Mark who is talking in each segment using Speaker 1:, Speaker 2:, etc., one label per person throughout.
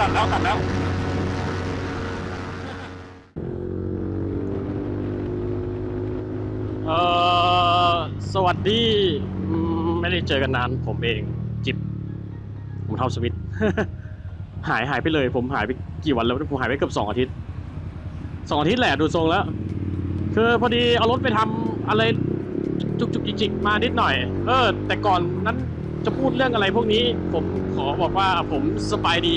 Speaker 1: ตัดแล้วตัดแล้ว เอ่อ สวัสดีอืมไม่ได้เจอกันนาน ผมเอง จิบ ผมเท่าสวิต หายหายไปเลย ผมหายไปกี่วันแล้ว ผมหายไปเกือบสองอาทิตย์สองอาทิตย์แหละดูทรงแล้ว คือพอดีเอารถไปทำอะไรจุกจุกจิกจิกมานิดหน่อย เออ แต่ก่อนนั้นจะพูดเรื่องอะไรพวกนี้ ผมขอบอกว่าผมสบายดี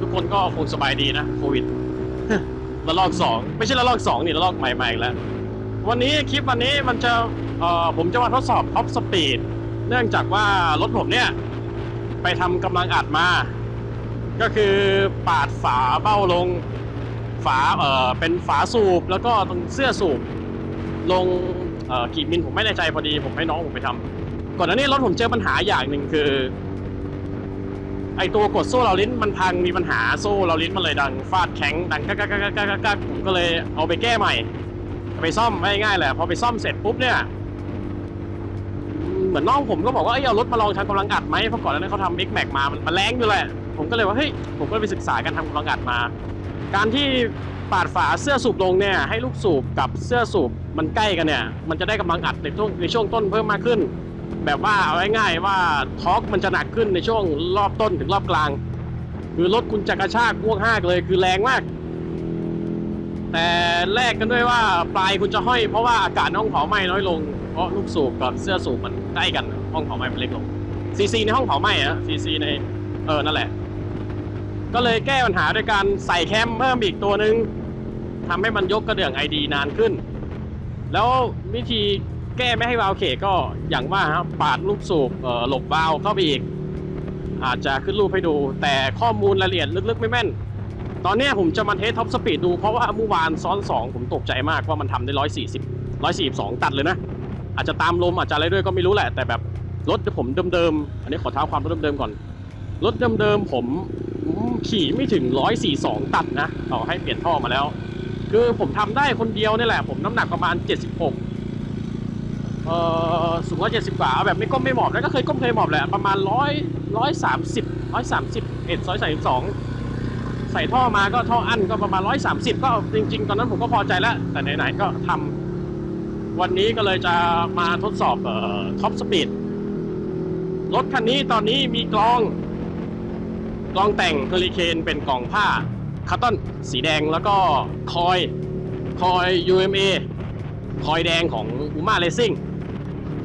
Speaker 1: ทุกคนก็คงสบายดีนะโควิดระลอกสองไม่ใช่ระลอกสองนี่ระลอกใหม่ๆอีกแล้ว วันนี้คลิปวันนี้มันจะเอ่อผมจะมาทดสอบท็อปสปีดเนื่องจากว่ารถผมเนี่ย ไปทำกำลังอัดมา ก็คือปาดฝาเบ้าลงฝาเอ่อเป็นฝาสูบแล้วก็ตรงเสื้อสูบ ลงเอ่อกี่มิลผมไม่แน่ใจพอดีผมให้น้องผมไปทำก่อนหน้านี้รถผมเจอปัญหาอย่างหนึ่งคือ ไอตัวกดโซ่เราลิ้นมันพังมีปัญหาโซ่เราลิ้นมันเลยดังฟาดแข็งดังกักกักกักกักกักผมก็เลยเอาไปแก้ใหม่ ไปซ่อมไม่ง่ายแหละพอไปซ่อมเสร็จปุ๊บเนี่ยเหมือนน้องผมก็บอกว่าเอ้ยเอารถมาลองทำกำลังอัดไหมเพราะก่อนนั้นเขาทำ X Max มามันมันแรงอยู่แหละผมก็เลยว่าเฮ้ยผมก็ไปศึกษาการทำกำลังอัดมา การที่ปาดฝาเสื้อสูบลงเนี่ยให้ลูกสูบกับเสื้อสูบมันใกล้กันเนี่ยมันจะได้กำลังอัดในช่วงในช่วงต้นเพิ่มมากขึ้น แบบว่าเอาง่ายๆว่าทอร์กมันจะหนักขึ้นในช่วงรอบต้นถึงรอบกลาง คือรถคุณจะกระชากพวกห้ากเลยคือแรงมาก แต่แลกกันด้วยว่าปลายคุณจะห้อยเพราะว่าอากาศในห้องเผาไหม้น้อยลง เพราะลูกสูบกับเสื้อสูบมันใกล้กันห้องเผาไหม้มันเล็กลงซีซีในห้องเผาไหม้อะซีซีในเออนั่นแหละ ก็เลยแก้ปัญหาด้วยการใส่แคมเพิ่มอีกตัวหนึ่งทำให้มันยกกระเดื่องไอดีนานขึ้น แล้ววิธี แก้ไม่ให้วาล์วเขกก็อย่างว่าครับปาดลูกสูบหลบวาล์วเข้าไปอีก อาจจะขึ้นรูปให้ดู แต่ข้อมูลรายละเอียดลึกๆ ไม่แม่น ตอนนี้ผมจะมาเทสท็อปสปีดดูเพราะว่าเมื่อวานซ้อน 2 ผมตกใจมากว่ามันทำได้ 140 142 ตัดเลยนะ อาจจะตามลมอาจจะอะไรด้วยก็ไม่รู้แหละ แต่แบบรถผมเดิมๆ อันนี้ขอเท้าความรถเดิมๆก่อน รถเดิมๆผมขี่ไม่ถึง 142 ตัดนะต่อให้เปลี่ยนท่อมาแล้ว คือผมทำได้คนเดียวนี่แหละ ผมน้ำหนักประมาณ 76 ออสูงร้อยเจ็ดสิบกว่าเอาแบบไม่ก้มไม่หมอบแล้วก็เคยก้มเคยหมอบแหละประมาณร้อยร้อยสามสิบร้อยสามสิบเอ็ดร้อยสามสิบสองใส่ท่อมาก็ท่ออั้นก็ประมาณร้อยสามสิบก็จริง ๆ ตอนนั้นผมก็พอใจแล้ว แต่ไหนๆก็ทำวันนี้ก็เลยจะมาทดสอบเอ่อท็อปสปีดรถคันนี้ตอนนี้มีกลอง กลองแต่งเฮอริเคนเป็นกล่องผ้าคัตตอนสีแดงแล้วก็คอยคอย UMA คอยแดงของ UMA Racing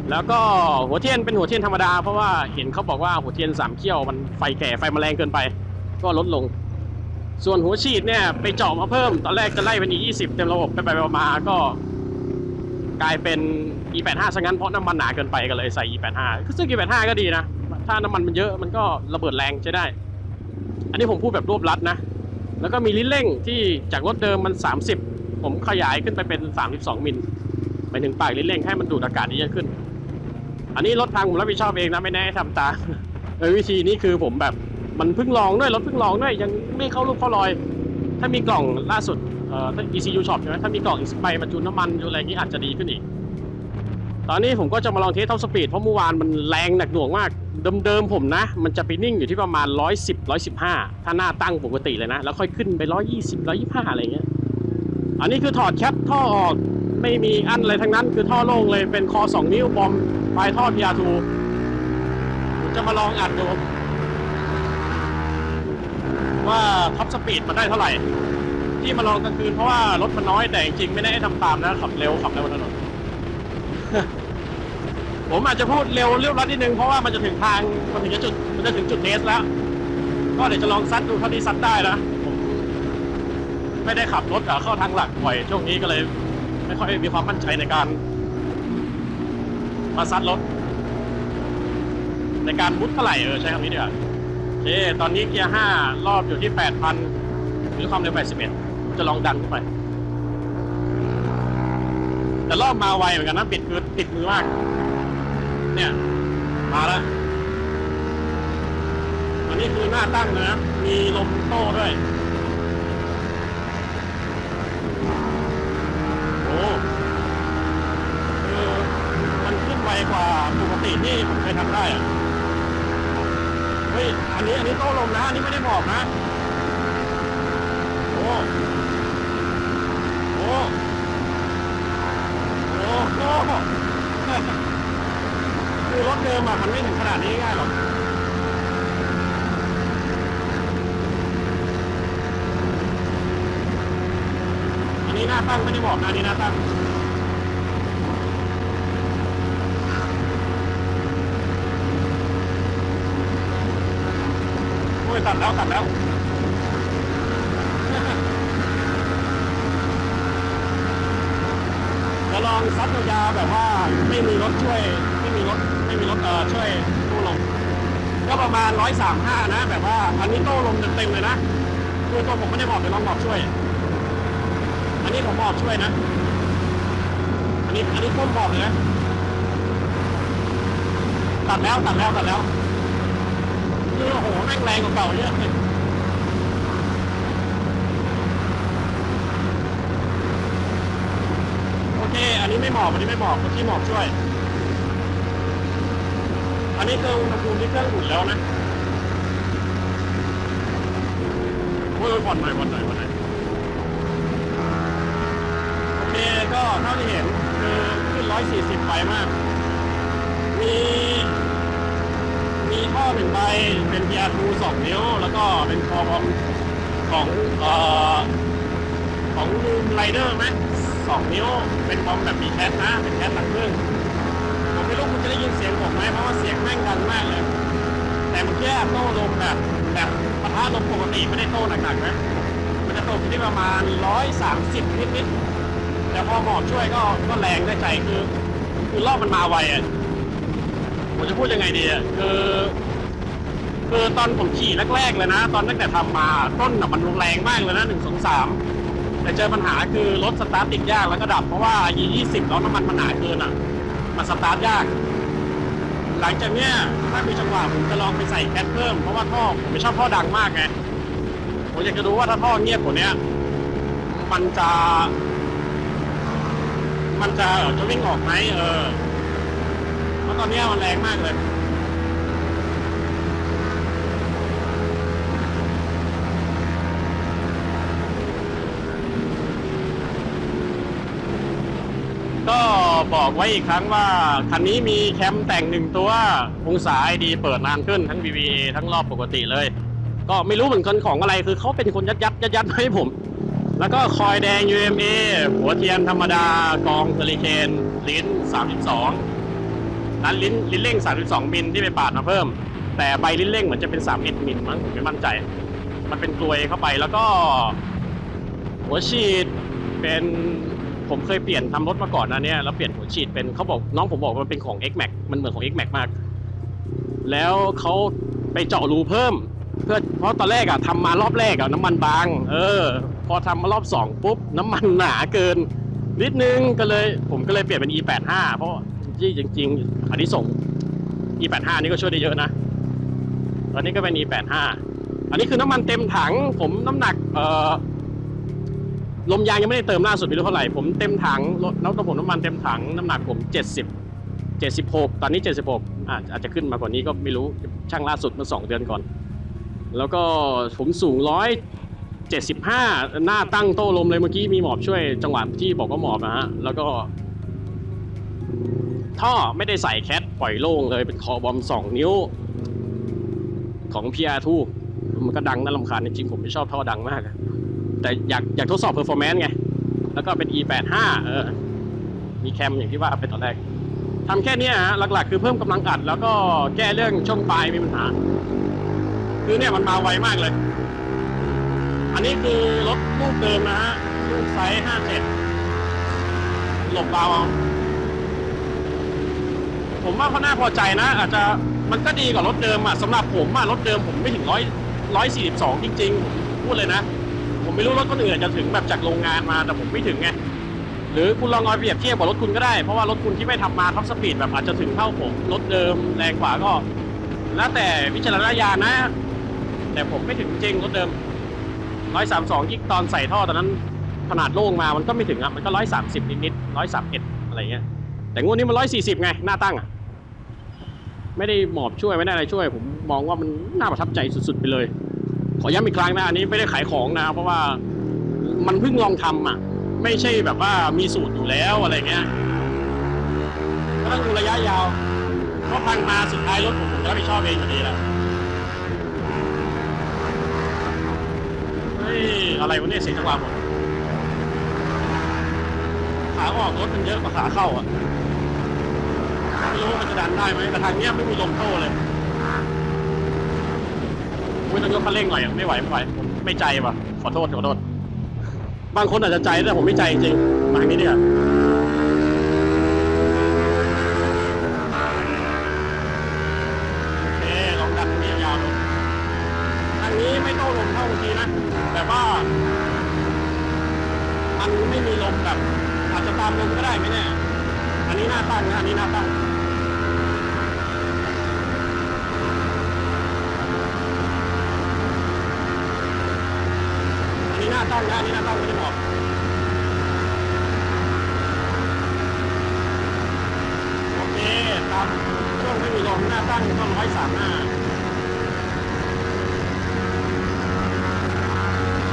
Speaker 1: แล้วก็หัวเทียนเป็นหัวเทียนธรรมดา เพราะว่าเห็นเขาบอกว่าหัวเทียนสามเขี้ยวมันไฟแก่ไฟมันแรงเกินไป ก็ลดลง ส่วนหัวฉีดเนี่ยไปเจาะมาเพิ่ม ตอนแรกจะไล่เป็น E20 เต็มระบบไปไปมาก็ กลายเป็น E85 ซะงั้นเพราะน้ำมันหนาเกินไปก็เลยใส่ E85 ซึ่ง E85 ก็ดีนะ ถ้าน้ำมันมันเยอะมันก็ระเบิดแรงใช้ได้ อันนี้ผมพูดแบบรวบรัดนะ แล้วก็มีลิ้นเร่งที่จากรถเดิมมัน 30 ผมขยายขึ้นไปเป็น 32 มิลไปถึงปากลิ้นเร่งให้มันดูดอากาศได้เยอะขึ้น อันนี้รถพังผมรับผิดชอบเองนะไม่แน่ทำตามเออวิธีนี้คือผมแบบมันเพิ่งลองด้วยรถเพิ่งลองด้วยยังไม่เข้ารูปเข้ารอย ถ้ามีกล่องล่าสุดเอ่อถ้า ECU Shop ใช่ไหมถ้ามีกล่องอิสไปบรรจุน้ำมันอยู่อะไรอย่างนี้อาจจะดีขึ้นอีก ตอนนี้ผมก็จะมาลองเทสท็อปสปีดเพราะเมื่อวานมันแรงหนักหน่วงมาก เดิมๆผมนะ มันจะไปนิ่งอยู่ที่ประมาณ 110 115 ถ้าหน้าตั้งปกติเลยนะ แล้วค่อยขึ้นไป 120 125 อะไรเงี้ยอันนี้คือถอดแคปท่อออกไม่มีอันอะไรทั้งนั้นคือท่อโล่งเลยเป็นคอ 2 นิ้วบอม ปลายท่อ PR2 ผมจะมาลองอัดดู ว่าท็อปสปีดมันได้เท่าไหร่ ที่มาลองกลางคืนเพราะว่ารถมันน้อยแต่จริงๆไม่ได้ให้ทำตามนะขับเร็วขับเร็วบนถนนผมอาจจะพูดเร็วเร็วรัดนิดนึงเพราะว่ามันจะถึงทางมันถึงจะจุดมันจะถึงจุดเทสแล้ว ก็เดี๋ยวจะลองซัดดูเท่าที่ซัดได้นะไม่ได้ขับรถเข้าทางหลักบ่อยช่วงนี้ก็เลย ไม่ค่อยมีความมั่นใจในการ มาซัดรถ ในการมุดเท่าไหร่เออใช้คำนี้ดีกว่าโอเคตอนนี้เกียร์ห้ารอบอยู่ที่แปดพันหรือความเร็วแปดสิบเอ็ดจะลองดันขึ้นไป แต่รอบมาไวเหมือนกันนะปิดคือติดมือมาก เนี่ย มาแล้วอันนี้คือหน้าตั้งนะมีลมโต้ด้วย่าปกติที่ผมเคยทำได้อะเฮ้ย อันนี้อันนี้โต้ลมนะ อันนี้ไม่ได้บอกนะ โอ้โหโอ้โหโอ้โหคือรถเดิมอะมันไม่ถึงขนาดนี้ง่ายหรอกอันนี้หน้าตั้งไม่ได้บอกนะอันนี้หน้าตั้ง ตัดแล้วตัดแล้วจะลองซัดยาวแบบว่าไม่มีรถช่วย ไม่มีรถไม่มีรถเอ่อช่วยตู้ลมก็ประมาณร้อยสามห้านะ แบบว่าอันนี้โต้ลมเต็มๆเลยนะคือตัวผมไม่ได้บอกเดี๋ยวลองบอกช่วย อันนี้ผมบอกช่วยนะ อันนี้อันนี้ก้มบอกเลยนะตัดแล้วตัดแล้วตัดแล้ว ม่งแรงกว่าเก่าเยอะเลยโอเค อันนี้ไม่หมอบอันนี้ไม่หมอบที่หมอบช่วย อันนี้คืออุณหภูมิที่เครื่องอุ่นแล้วนะโอ้ยผ่อนหน่อยผ่อนหน่อยผ่อนหน่อยโอเคก็เท่าที่เห็นคือขึ้น140ไปมาก มี หนึ่งใบ เป็น PR2 2นิ้ว แล้วก็เป็นคอบอมของเอ่อของลูมไรเดอร์ไหมสองนิ้ว เป็นคอมแบบมีแคทนะ เป็นแคทหลังเครื่องผมไม่รู้คุณจะได้ยินเสียงผมไหมเพราะว่าเสียงแม่งดังมากเลย แต่เมื่อกี้โต้ลมแบบแบบปะทะลมปกติไม่ได้โต้หนักๆนะมันจะตกที่ประมาณ130นิดๆแต่พอหมอบช่วยก็ก็แรงได้ใจคือ คือรอบมันมาไวอะผมจะพูดยังไงดีอะคือ คือตอนผมขี่แรกๆเลยนะ ตอนตั้งแต่ทำมาต้นน่ะมันแรงมากเลยนะหนึ่งสองสามแต่เจอปัญหาคือรถสตาร์ทติดยากแล้วก็ดับเพราะว่ายี่สิบแล้วน้ำมันมันหนาเกินอะ มันสตาร์ทยาก หลังจากเนี้ยถ้ามีจังหวะผมจะลองไปใส่แคทเพิ่มเพราะว่าท่อผมไม่ชอบท่อดังมากไงผมอยากจะรู้ว่าถ้าท่อเงียบกว่าเนี้ยมันจะ มันจะจะวิ่งออกไหมเออเพราะตอนนี้มันแรงมากเลย ก็ บอกไว้อีกครั้งว่า คันนี้มีแคมแต่งหนึ่งตัวองศาดีเปิดนานขึ้นทั้ง VVA ทั้งรอบปกติเลย ก็ไม่รู้เหมือนกันของอะไรคือเขาเป็นคนยัดยัดยัดยัดให้ผม แล้วก็คอยแดง UMA หัวเทียนธรรมดากองเฮลิเคนลิ้น 32นั้นลิ้นลิ้นเร่ง 32 มิลที่ไปปาดมาเพิ่ม แต่ใบลิ้นเร่งเหมือนจะเป็น31มิลมั้งผมไม่มั่นใจ มันเป็นกลวยเข้าไปแล้วก็ หัวฉีดเป็น ผมเคยเปลี่ยนทำรถมาก่อนนะเนี่ยแล้วเปลี่ยนหัวฉีดเป็นเขาบอกน้องผมบอกมันเป็นของ X Max มันเหมือนของ X Max มาก แล้วเขาไปเจาะรูเพิ่ม เพื่อเพราะตอนแรกอะทำมารอบแรกอะน้ำมันบาง เออ พอทำมารอบสองปุ๊บน้ำมันหนาเกิน นิดนึงก็เลยผมก็เลยเปลี่ยนเป็น E85 เพราะที่จริง ๆ อันนี้ส่ง E85 นี่ก็ช่วยได้เยอะนะ ตอนนี้ก็เป็น E85 อันนี้คือน้ำมันเต็มถัง ผมน้ำหนักเอ่อ ลมยางยังไม่ได้เติมล่าสุดไม่รู้เท่าไหร่ ผมเต็มถังรถน้ำตัวผมน้ำมันเต็มถังน้ำหนักผม 70 76 ตอนนี้ 76อาอาจจะขึ้นมากว่านี้ก็ไม่รู้ช่างล่าสุดเมื่อ2เดือนก่อน แล้วก็ผมสูง175 หน้าตั้งโต้ลมเลยเมื่อกี้มีหมอบช่วยจังหวะที่บอกว่าหมอบนะฮะแล้วก็ท่อไม่ได้ใส่แคทปล่อยโล่งเลยเป็นคอบอม2นิ้ว ของ PR2 มันก็ดังน่ารำคาญจริงผมไม่ชอบท่อดังมาก แต่อยากอยากทดสอบเพอร์ฟอร์แมนซ์ไง แล้วก็เป็น E85 เออ มีแคมอย่างที่ว่าไปตอนแรกทำแค่นี้ฮะ หลักๆ คือเพิ่มกำลังอัด แล้วก็แก้เรื่องช่วงปลายมีปัญหา คือเนี่ยมันมาไวมากเลย อันนี้คือรถลูกเดิมนะฮะ ลูกไซส์57 หลบเบาเอาผมว่าเขาน่าพอใจนะ อาจจะมันก็ดีกว่ารถเดิมอะสำหรับผมอะรถเดิมผมไม่ถึงร้อยร้อยสี่สิบสองจริง ๆ พูดเลยนะ ไม่รู้รถคนอื่นอาจจะถึงแบบจากโรงงานมาแต่ผมไม่ถึงไงหรือคุณลองเอาเปรียบเทียบกับรถคุณก็ได้ เพราะว่ารถคุณที่ไม่ทำมาท็อปสปีดแบบอาจจะถึงเท่าผมรถเดิมแรงกว่าก็ แล้วแต่วิจารณญาณนะ แต่ผมไม่ถึงจริงรถเดิมร้อยสามสองยิ่งตอนใส่ท่อตอนนั้นขนาดโล่งมามันก็ไม่ถึงอะมันก็ร้อยสามสิบนิดๆร้อยสามเอ็ดอะไรเงี้ยแต่งวดนี้มันร้อยสี่สิบไงหน้าตั้งอะไม่ได้หมอบช่วยไม่ได้อะไรช่วย ผมมองว่ามันน่าประทับใจสุดๆไปเลย ขอย้ำอีกครั้งนะอันนี้ไม่ได้ขายของนะ เพราะว่ามันเพิ่งลองทำอะ ไม่ใช่แบบว่ามีสูตรอยู่แล้วอะไรเงี้ยก็ต้องดูระยะยาวเพราะพังมาสุดท้ายรถผมผมจะรับผิดชอบเองอยู่ดีแหละเฮ้ยอะไรวะเนี่ยเสียงจังหวะผมขาออกรถมันเยอะกว่าขาเข้าอะไม่รู้ว่ามันจะดันได้ไหมแต่ทางเนี้ยไม่มีลมเข้าเลย อุ้ยต้องยกคันเร่งหน่อยอะไม่ไหวไม่ไหวผมไม่ใจว่ะขอโทษขอโทษ บางคนอาจจะใจแต่ผมไม่ใจจริงมาทางนี้ดีกว่าโอเคลองดักนี้ยาวๆดูทางนี้ไม่ต้องลมเข้าเมื่อกี้นะ แต่ว่า มันไม่มีลมแบบอาจจะตามลมก็ได้ไม่แน่อันนี้หน้าตั้งนะอันนี้หน้าตั้ง ไม่มีลมหน้าตั้งก็ร้อยสามหน้า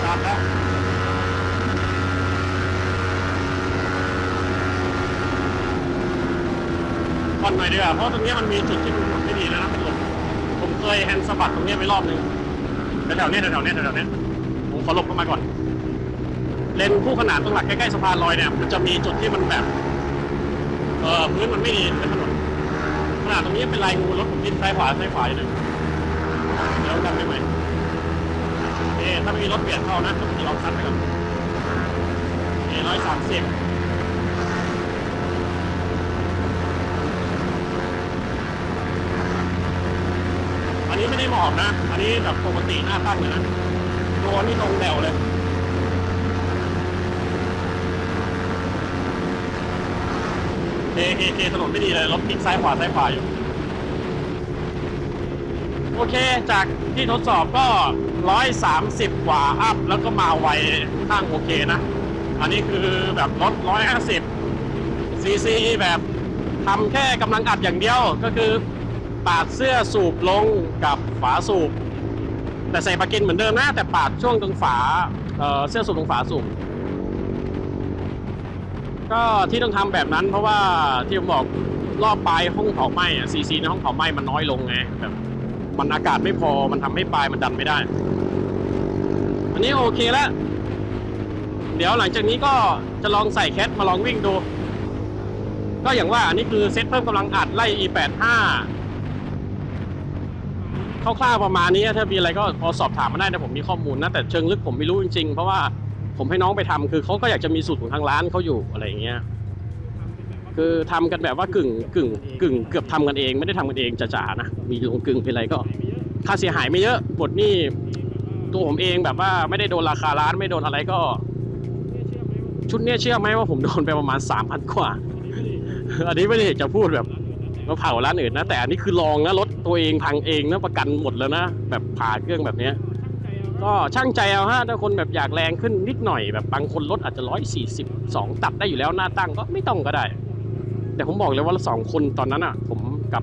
Speaker 1: ตัดแล้วผ่อนหน่อยดีกว่าเพราะตรงนี้มันมีจุดที่มันไม่ดีแล้วนะมันลบผมเคยแฮนด์สะบัดตรงนี้ไปรอบนึงแถวๆเนี้ยแถวๆเนี้ยแถวๆเนี้ยผมขอหลบเข้ามาก่อน เลนคู่ขนานตรงหลักใกล้ๆสะพานลอยเนี่ย มันจะมีจุดที่มันแบบ เออพื้นมันไม่ดีเป็นถน นาดตรงนี้เป็นลายงูรถผมดิ้นซ้ายขวาซ้ายขวาอยู่เลยเดี๋ยวจำได้ไหมเอ๊ถ้าไม่มีรถเปลี่ยนเข้านะผมจะลองคัดไปก่อนเอ๊ร้อยสามสิบอันนี้ไม่ได้หมอบนะ อันนี้แบบปกติหน้าตั้งเลยนะตัวนี่ตรงแถวเลย เคเคเคถนนไม่ดีเลยรถพลิกซ้ายขวาซ้ายขวาอยู่ โอเคจากที่ทดสอบก็130กว่าอัพแล้วก็มาไวข้างโอเคนะ อันนี้คือแบบรถ150ซีซีแบบทำแค่กำลังอัดอย่างเดียวก็คือปาดเสื้อสูบลงกับฝาสูบ แต่ใส่ปากกินเหมือนเดิมนะ แต่ปาดช่วงตรงฝาเอ่อเสื้อสูบตรงฝาสูบ ก็ที่ต้องทำแบบนั้น เพราะว่าที่ผมบอกรอบปลายห้องเผาไหม้อะซีซีในห้องเผาไหม้มันน้อยลงไงแบบมันอากาศไม่พอมันทำให้ปลายมันดันไม่ได้ อันนี้โอเคแล้ว เดี๋ยวหลังจากนี้ก็จะลองใส่แคทมาลองวิ่งดู ก็อย่างว่าอันนี้คือเซตเพิ่มกำลังอัดไล่ E85 คร่าวๆประมาณนี้ถ้ามีอะไรก็พอสอบถามมาได้นะผมมีข้อมูลนะแต่เชิงลึกผมไม่รู้จริงๆ เพราะว่า ผมให้น้องไปทำคือเขาก็อยากจะมีสูตรของทางร้านเขาอยู่อะไรอย่างเงี้ยคือทำกันแบบว่ากึ่งกึ่งกึ่งเกือบทำกันเองไม่ได้ทำกันเองจ๋าๆนะมีลงกึ่งเป็นไรก็ ค่าเสียหายไม่เยอะบทนี่ตัวผมเองแบบว่าไม่ได้โดนราคาร้านไม่โดนอะไรก็ ชุดเนี้ยเชื่อไหมว่าผมโดนไปประมาณสามพันกว่า อันนี้ไม่ได้จะพูดแบบมาเผาร้านอื่นนะแต่อันนี้คือลองนะรถตัวเองพังเองนะประกันหมดแล้วนะแบบผ่าเครื่องแบบเนี้ย ก็ช่างใจเอาฮะถ้าคนแบบอยากแรงขึ้นนิดหน่อยแบบบางคนรถอาจจะร้อยสี่สิบสองตัดได้อยู่แล้วหน้าตั้งก็ไม่ต้องก็ได้ แต่ผมบอกเลยว่าสองคนตอนนั้นอะ ผมกับ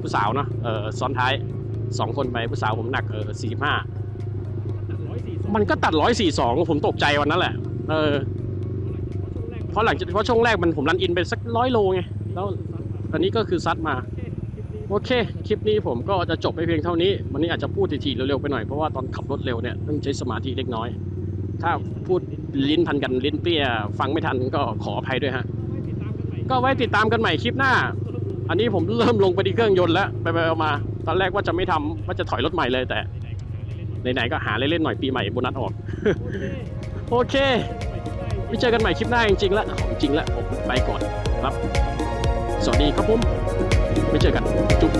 Speaker 1: ผู้สาวเนาะเอ่อซ้อนท้ายสองคนไปผู้สาวผมหนักเออสี่ห้ามันก็ตัดร้อยสี่สองผมตกใจวันนั้นแหละ เออเพราะหลังจากเพราะช่วงแรกมันผมรันอินไปสักร้อยโลไงแล้วตอนนี้ก็คือซัดมา โอเค คลิปนี้ผมก็จะจบไปเพียงเท่านี้ วันนี้อาจจะพูดทีๆเร็วๆไปหน่อยเพราะว่าตอนขับรถเร็วเนี่ยต้องใช้สมาธิเล็กน้อย ถ้าพูดลิ้นพันกันลิ้นเปี้ย ฟังไม่ทันก็ขออภัยด้วยฮะ ก็ไว้ติดตามกันใหม่คลิปหน้า อันนี้ผมเริ่มลงไปที่เครื่องยนต์แล้วไปๆมาตอนแรกว่าจะไม่ทำว่าจะถอยรถใหม่เลยแต่ไหนๆก็หาเล่นๆหน่อยปีใหม่โบนัสออก โอเคไว้เจอกันใหม่คลิปหน้าจริงๆแล้วของจริงแล้วผมไปก่อนครับ สวัสดีครับผม ไว้เจอกัน จุ๊บ